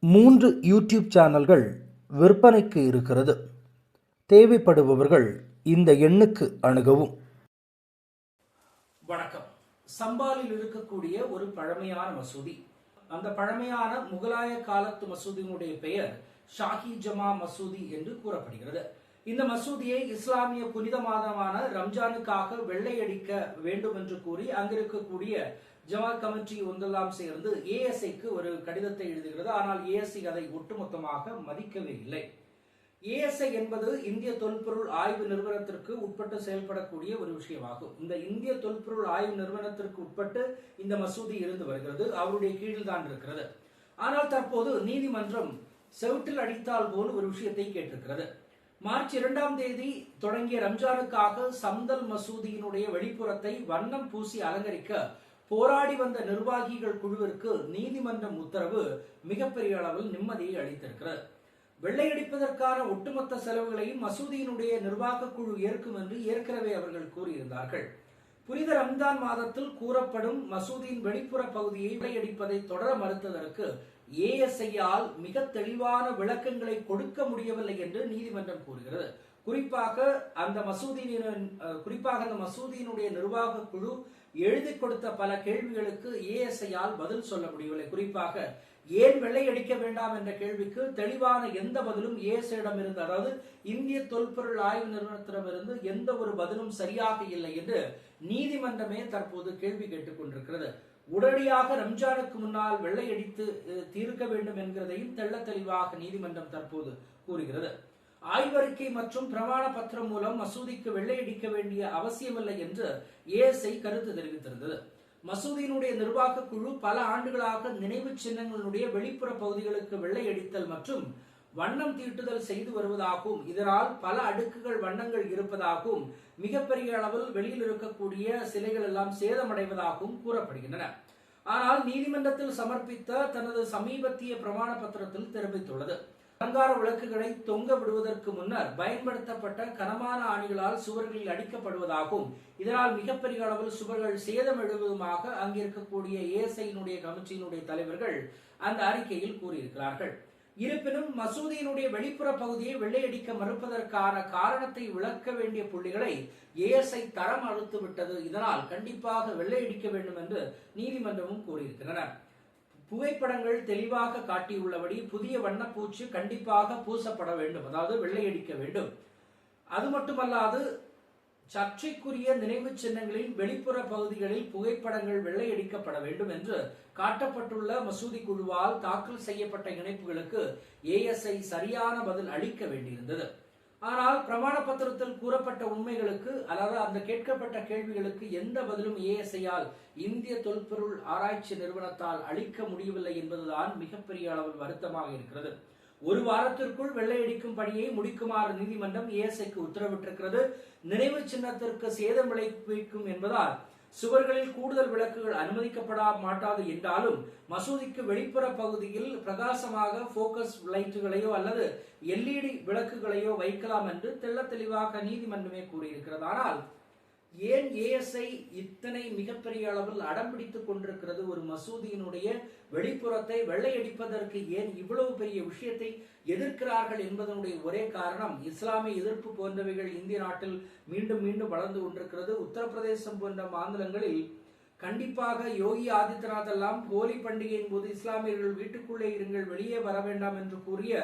மூன்று யூடியூப் சேனல்கள் விற்பனைக்கு இருக்கிறது. தேவைப்படுபவர்கள் இந்த எண்ணுக்கு அணுகவும். வணக்கம். சம்பாலில் இருக்கக்கூடிய ஒரு பழமையான மசூதி. அந்த பழமையான முகலாய காலத்து மசூதியினுடைய பெயர் ஷாஹி ஜமா மசூதி என்று கூறப்படுகிறது. இந்த மசூதியை இஸ்லாமிய புனித மாதமான ரம்ஜானுக்காக வெள்ளையடிக்க வேண்டும் என்று கூறி அங்கிருக்கக்கூடிய ஜமாத் கமிட்டி ஒன்றெல்லாம் சேர்ந்து ஏஎஸ்ஐக்கு ஒரு கடிதத்தை எழுதுகிறது. ஆனால் ஏஎஸ்ஐ அதை ஒட்டுமொத்தமாக மதிக்கவே இல்லை. ஏஎஸ்ஐ என்பது இந்திய தொல்பொருள் ஆய்வு நிறுவனத்திற்கு உட்பட்டு செயல்படக்கூடிய ஒரு விஷயமாகும். இந்த இந்திய தொல்பொருள் ஆய்வு நிறுவனத்திற்கு உட்பட்டு இந்த மசூதி இருந்து வருகிறது. அவருடைய கீழில் தான் இருக்கிறது. ஆனால் தற்போது நீதிமன்றம் செவிட்டில் அடித்தால் போல் ஒரு விஷயத்தை கேட்டிருக்கிறது. மார்ச் இரண்டாம் தேதி தொடங்கிய ரம்ஜானுக்காக சந்தல் மசூதியினுடைய வெளிப்புறத்தை வண்ணம் பூசி அலங்கரிக்க போராடி வந்த நிர்வாகிகள் குழுவிற்கு நீதிமன்றம் உத்தரவு மிகப்பெரிய அளவில் நிம்மதியை அளித்திருக்கிறது. வெள்ளையடிப்பதற்கான ஒட்டுமொத்த செலவுகளையும் மசூதியினுடைய நிர்வாக குழு ஏற்கும் என்று ஏற்கனவே அவர்கள் கூறியிருந்தார்கள். புனித ரம்ஜான் மாதத்தில் கூறப்படும் மசூதியின் வெளிப்புற பகுதியை வெள்ளையடிப்பதை தொடர மறுத்ததற்கு ஏஎஸ்ஐயால் மிக தெளிவான விளக்கங்களை கொடுக்க முடியவில்லை என்று நீதிமன்றம் கூறுகிறது. குறிப்பாக அந்த மசூதியின் குறிப்பாக அந்த மசூதியினுடைய நிர்வாக குழு எழுதி கொடுத்த பல கேள்விகளுக்கு ஏஎஸ்ஐயால் பதில் சொல்ல முடியவில்லை. குறிப்பாக ஏன் வெள்ளையடிக்க வேண்டாம் என்ற கேள்விக்கு தெளிவான எந்த பதிலும் ஏஎஸ்ஐயிடம் இருந்து அதாவது இந்திய தொல்பொருள் ஆய்வு நிறுவனத்திடமிருந்து எந்த ஒரு பதிலும் சரியாக இல்லை என்று நீதிமன்றமே தற்போது கேள்வி கேட்டுக் கொண்டிருக்கிறது. உடனடியாக ரம்ஜானுக்கு முன்னால் வெள்ளையடித்து தீர்க்க வேண்டும் என்கிறதையும் தெள்ள தெளிவாக நீதிமன்றம் தற்போது கூறுகிறது. ஆய்வறிக்கை மற்றும் பிரமாண பத்திரம் மூலம் மசூதிக்கு வெள்ளையடிக்க வேண்டிய அவசியமில்லை என்று ஏஎஸ்ஐ கருத்து தெரிவித்திருந்தது. மசூதியினுடைய நிர்வாக குழு பல ஆண்டுகளாக நினைவு சின்னங்களுடைய வெளிப்புற பகுதிகளுக்கு வெள்ளையடித்தல் மற்றும் வண்ணம் தீட்டுதல் செய்து வருவதாகவும் இதனால் பல அடுக்குகள் வண்ணங்கள் இருப்பதாகவும் மிகப்பெரிய அளவில் வெளியில் இருக்கக்கூடிய சிலைகள் எல்லாம் சேதமடைவதாகவும் கூறப்படுகின்றன. ஆனால் நீதிமன்றத்தில் சமர்ப்பித்த தனது சமீபத்திய பிரமாண பத்திரத்தில் தெரிவித்துள்ளது. அலங்கார விளக்குகளை தொங்க விடுவதற்கு முன்னர் பயன்படுத்தப்பட்ட கனமான ஆணிகளால் சுவர்களில் அடிக்கப்படுவதாகவும் இதனால் மிகப்பெரிய அளவில் சுவர்கள் சேதம் எழுவதுமாக அங்கிருக்கக்கூடிய ஏசையினுடைய கமிட்டியினுடைய தலைவர்கள் அந்த அறிக்கையில் கூறியிருக்கிறார்கள். இருப்பினும் மசூதியினுடைய வெளிப்புற பகுதியை வெள்ளையடிக்க மறுப்பதற்கான காரணத்தை விளக்க வேண்டிய புள்ளிகளை ஏஎஸ்ஐ தரம் அழுத்துவிட்டது இதனால் கண்டிப்பாக வெள்ளையடிக்க வேண்டும் என்று நீதிமன்றமும் கூறியிருக்கின்றனர் புகைப்படங்கள் தெளிவாக காட்டியுள்ளபடி புதிய வண்ணப்பூச்சு கண்டிப்பாக பூசப்பட வேண்டும் அதாவது வெள்ளையடிக்க வேண்டும். அது மட்டுமல்லாது சர்ச்சைக்குரிய நினைவு சின்னங்களின் வெளிப்புற பகுதிகளில் புகைப்படங்கள் வெள்ளையடிக்கப்பட வேண்டும் என்று காட்டப்பட்டுள்ள மசூதி குழுவால் தாக்கல் செய்யப்பட்ட இணைப்புகளுக்கு ஏஎஸ்ஐ சரியான பதில் அளிக்க வேண்டியிருந்தது. ஆனால் பிரமாண பத்திரத்தில் கூறப்பட்ட உண்மைகளுக்கு அதாவது அந்த கேட்கப்பட்ட கேள்விகளுக்கு எந்த பதிலும் ஏஎஸ்ஐயால் இந்திய தொல்பொருள் ஆராய்ச்சி நிறுவனத்தால் அளிக்க முடியவில்லை என்பதுதான் மிகப்பெரிய அளவில் வருத்தமாக இருக்கிறது. ஒரு வாரத்திற்குள் வெள்ளையடிக்கும் பணியை முடிக்குமாறு நீதிமன்றம் ஏஎஸ்ஐக்கு உத்தரவிட்டிருக்கிறது. நினைவு சின்னத்திற்கு சேதம் விளைவிக்கும் என்பதால் சுவர்களில் கூடுதல் விளக்குகள் அனுமதிக்கப்பட மாட்டாது என்றாலும் மசூதிக்கு வெளிப்புற பகுதியில் பிரகாசமாக போக்கஸ் லைட்டுகளையோ அல்லது எல்இடி விளக்குகளையோ வைக்கலாம் என்று தெள்ள தெளிவாக நீதிமன்றமே கூறியிருக்கிறது ஆனால் ஏன் ஏஎஸ்ஐ இத்தனை மிகப்பெரிய அளவில் அடம் பிடித்துக் கொண்டிருக்கிறது? ஒரு மசூதியினுடைய வெளிப்புறத்தை வெள்ளையடிப்பதற்கு ஏன் இவ்வளவு பெரிய விஷயத்தை எதிர்க்கிறார்கள் என்பதனுடைய ஒரே காரணம் இஸ்லாமிய எதிர்ப்பு போன்றவைகள் இந்திய நாட்டில் மீண்டும் மீண்டும் வளர்ந்து கொண்டிருக்கிறது. உத்தரப்பிரதேசம் போன்ற மாநிலங்களில் கண்டிப்பாக யோகி ஆதித்யநாத் எல்லாம் ஹோலி பண்டிகையின் போது இஸ்லாமியர்கள் வீட்டுக்குள்ளே இருங்கள் வெளியே வர வேண்டாம் என்று கூறிய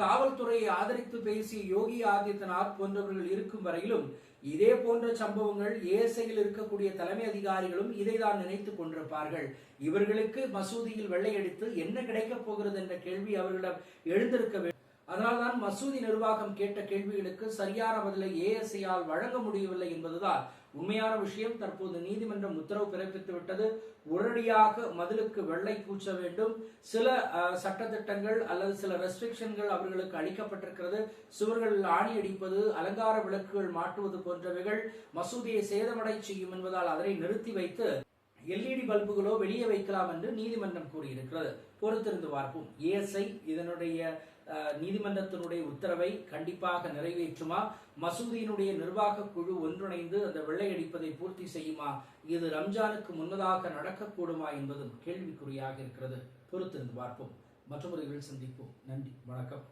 காவல்துறையை ஆதரித்து பேசிய யோகி ஆதித்யநாத் போன்றவர்கள் இருக்கும் வரையிலும் இதே போன்ற சம்பவங்கள் ஏஎஸ்ஐயில் இருக்கக்கூடிய தலைமை அதிகாரிகளும் இதை தான் நினைத்துக் கொண்டிருப்பார்கள். இவர்களுக்கு மசூதியில் வெள்ளையடித்து என்ன கிடைக்கப் போகிறது என்ற கேள்வி அவர்களிடம் எழுந்திருக்க வேண்டும். அதனால்தான் மசூதி நிர்வாகம் கேட்ட கேள்விகளுக்கு சரியான பதிலை ஏஎஸ்ஐயால் வழங்க முடியவில்லை என்பதுதான் உண்மையான விஷயம் தற்போது நீதிமன்றம் உத்தரவு பிறப்பித்து விட்டது உடனடியாக மதிலுக்கு வெள்ளை பூச்ச வேண்டும். சில சட்டத்திட்டங்கள் அல்லது சில ரெஸ்ட்ரிக்ஷன்கள் அவர்களுக்கு அளிக்கப்பட்டிருக்கிறது. சுவர்களில் ஆணி அடிப்பது அலங்கார விளக்குகள் மாட்டுவது போன்றவைகள் மசூதியை சேதமடை செய்யும் என்பதால் அதனை நிறுத்தி வைத்து எல்இடி பல்புகளோ வெளியே வைக்கலாம் என்று நீதிமன்றம் கூறியிருக்கிறது. பொறுத்திருந்து பார்ப்போம். ஏஎஸ்ஐ இதனுடைய நீதிமன்றத்தினுடைய உத்தரவை கண்டிப்பாக நிறைவேற்றுமா? மசூதியினுடைய நிர்வாக குழு ஒன்றிணைந்து அந்த வெள்ளையடிப்பதை பூர்த்தி செய்யுமா? இது ரம்ஜானுக்கு முன்னதாக நடக்கக்கூடுமா என்பதும் கேள்விக்குறியாக இருக்கிறது. பொறுத்திருந்து பார்ப்போம். மற்றொரு சந்திப்போம். நன்றி. வணக்கம்.